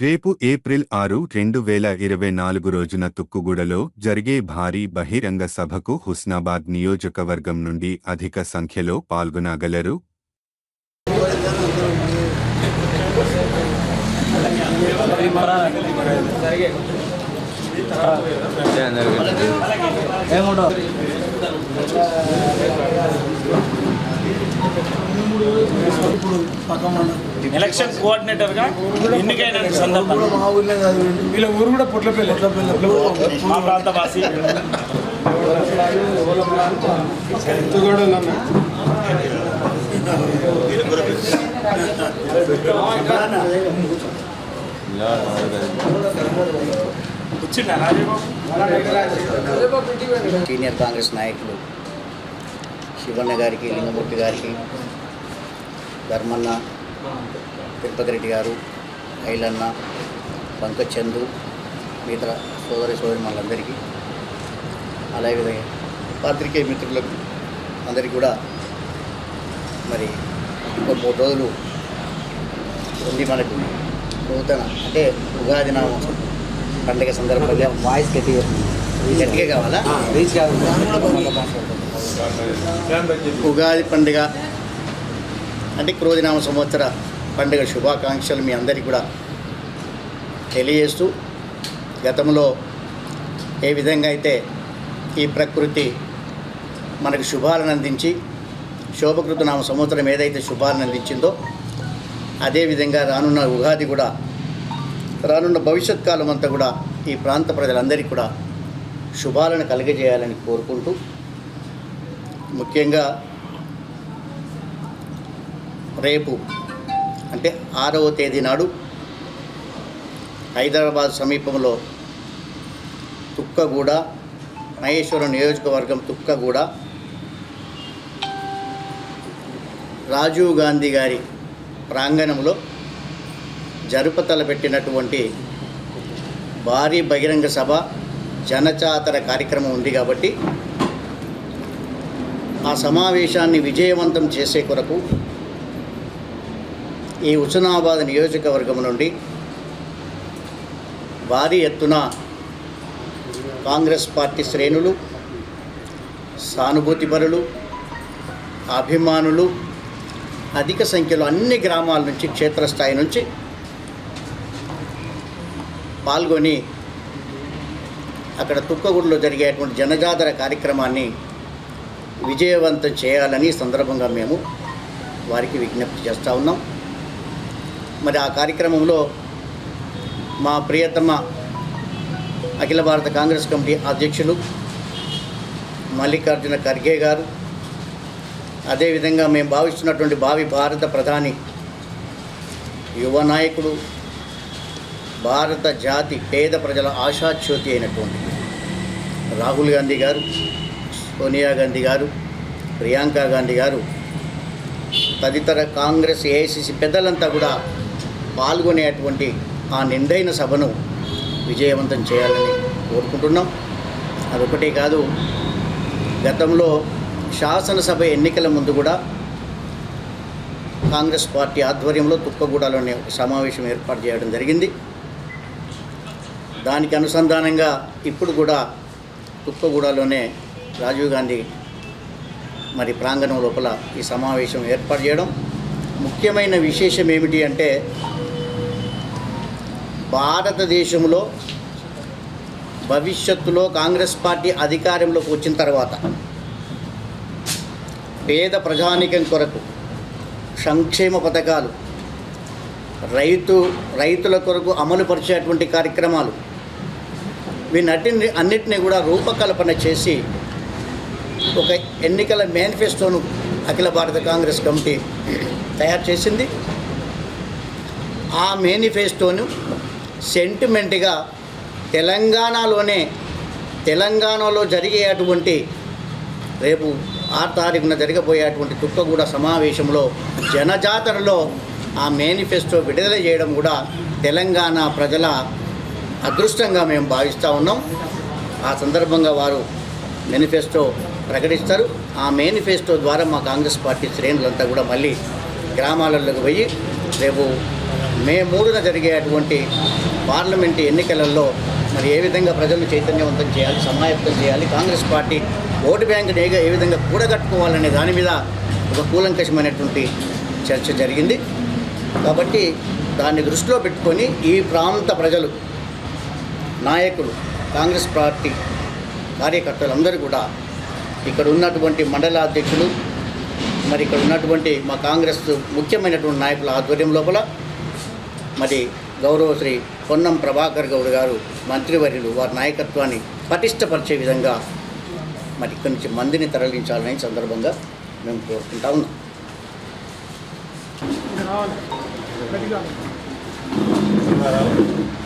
రేపు ఏప్రిల్ ఆరు రెండు వేల ఇరవై నాలుగు రోజున తుక్కుగూడలో జరిగే భారీ బహిరంగ సభకు హుస్నాబాద్ నియోజకవర్గం నుండి అధిక సంఖ్యలో పాల్గొనగలరు. ఎలక్షన్ కోఆర్డినేటర్గా ఎన్నికైన మా కాదు వీళ్ళ ఊరు కూడా పొట్లపల్లి. మా ప్రాంత వాసి వచ్చిందా రాజబాబు? సీనియర్ కాంగ్రెస్ నాయకులు శివన్న గారికి లింగమూర్తి గారికి ధర్మన్న తిరుపతి రెడ్డి గారు ఐలన్న పంకజ్ చందు మిగతా సోదరి సోదరి వాళ్ళందరికీ అలాగే పాత్రికేయ మిత్రులకు అందరికీ కూడా మరి ఇంకో మూడు రోజులు ఉంది మనకు నూతన అంటే ఉగాది నామ పండుగ సందర్భంగా వాయిస్ గట్టిగా గట్టిగా కావాలా? ఉగాది పండుగ అంటే క్రోధినామ సంవత్సర పండుగ శుభాకాంక్షలు మీ అందరికీ కూడా తెలియజేస్తూ గతంలో ఏ విధంగా అయితే ఈ ప్రకృతి మనకు శుభాలను అందించి శోభకృతనామ సంవత్సరం ఏదైతే శుభాలను అందించిందో అదేవిధంగా రానున్న ఉగాది కూడా రానున్న భవిష్యత్ కాలం అంతా కూడా ఈ ప్రాంత ప్రజలందరికీ కూడా శుభాలను కలుగజేయాలని కోరుకుంటూ ముఖ్యంగా రేపు అంటే ఆరవ తేదీ నాడు హైదరాబాద్ సమీపంలో తుక్కగూడ మహేశ్వరం నియోజకవర్గం తుక్కగూడ రాజీవ్ గాంధీ గారి ప్రాంగణంలో జరుపతల పెట్టినటువంటి భారీ బహిరంగ సభ జనచాతర కార్యక్రమం ఉంది కాబట్టి ఆ సమావేశాన్ని విజయవంతం చేసే కొరకు ఈ హుస్నాబాద్ నియోజకవర్గం నుండి భారీ ఎత్తున కాంగ్రెస్ పార్టీ శ్రేణులు సానుభూతిపరులు అభిమానులు అధిక సంఖ్యలో అన్ని గ్రామాల నుంచి క్షేత్రస్థాయి నుంచి పాల్గొని అక్కడ తుక్కగూడలో జరిగేటువంటి జనజాతర కార్యక్రమాన్ని విజయవంతం చేయాలని సందర్భంగా మేము వారికి విజ్ఞప్తి చేస్తూ ఉన్నాం. మరి ఆ కార్యక్రమంలో మా ప్రియతమ అఖిల భారత కాంగ్రెస్ కమిటీ అధ్యక్షులు మల్లికార్జున ఖర్గే గారు అదేవిధంగా మేము భావిస్తున్నటువంటి భావి భారత ప్రధాని యువ నాయకుడు భారత జాతి పేద ప్రజల ఆశాచ్యోతి అయినటువంటి రాహుల్ గాంధీ గారు సోనియా గాంధీ గారు ప్రియాంక గాంధీ గారు తదితర కాంగ్రెస్ ఏఐసిసి పెద్దలంతా కూడా పాల్గొనేటువంటి ఆ నిండైన సభను విజయవంతం చేయాలని కోరుకుంటున్నాం. అదొకటే కాదు గతంలో శాసనసభ ఎన్నికల ముందు కూడా కాంగ్రెస్ పార్టీ ఆధ్వర్యంలో తుక్కగూడలోనే ఒక సమావేశం ఏర్పాటు చేయడం జరిగింది. దానికి అనుసంధానంగా ఇప్పుడు కూడా తుక్కగూడలోనే రాజీవ్ గాంధీ మరి ప్రాంగణం లోపల ఈ సమావేశం ఏర్పాటు చేయడం. ముఖ్యమైన విశేషం ఏమిటి అంటే భారతదేశంలో భవిష్యత్తులో కాంగ్రెస్ పార్టీ అధికారంలోకి వచ్చిన తర్వాత పేద ప్రజానికం కొరకు సంక్షేమ పథకాలు రైతు రైతుల కొరకు అమలు పరిచేటువంటి కార్యక్రమాలు వీటన్నిటిని అన్నిటినీ కూడా రూపకల్పన చేసి ఒక ఎన్నికల మేనిఫెస్టోను అఖిల భారత కాంగ్రెస్ కమిటీ తయారు చేసింది. ఆ మేనిఫెస్టోను సెంటిమెంట్గా తెలంగాణలోనే తెలంగాణలో జరిగేటువంటి రేపు ఆరు తారీఖున జరగబోయేటువంటి తుక్కగూడ సమావేశంలో జనజాతరలో ఆ మేనిఫెస్టో విడుదల చేయడం కూడా తెలంగాణ ప్రజల అదృష్టంగా మేము భావిస్తూ ఉన్నాం. ఆ సందర్భంగా వారు మేనిఫెస్టో ప్రకటిస్తారు. ఆ మేనిఫెస్టో ద్వారా మా కాంగ్రెస్ పార్టీ శ్రేణులంతా కూడా మళ్ళీ గ్రామాలలోకి పోయి రేపు మే మూడున జరిగేటువంటి పార్లమెంటు ఎన్నికలలో మరి ఏ విధంగా ప్రజలను చైతన్యవంతం చేయాలి సమాయత్తం చేయాలి కాంగ్రెస్ పార్టీ ఓటు బ్యాంకుని ఏ ఏ విధంగా కూడగట్టుకోవాలనే దాని మీద ఒక కూలంకషమైనటువంటి చర్చ జరిగింది. కాబట్టి దాన్ని దృష్టిలో పెట్టుకొని ఈ ప్రాంత ప్రజలు నాయకులు కాంగ్రెస్ పార్టీ కార్యకర్తలందరూ కూడా ఇక్కడ ఉన్నటువంటి మండల అధ్యక్షులు మరి ఇక్కడ ఉన్నటువంటి మా కాంగ్రెస్ ముఖ్యమైనటువంటి నాయకుల ఆధ్వర్యం లోపల మరి గౌరవ శ్రీ పొన్నం ప్రభాకర్ గౌడ్ గారు మంత్రివర్యులు వారి నాయకత్వాన్ని పటిష్టపరిచే విధంగా మరి ఇక్కడి నుంచి మందిని తరలించాలని సందర్భంగా మేము కోరుకుంటా ఉన్నాం. Thank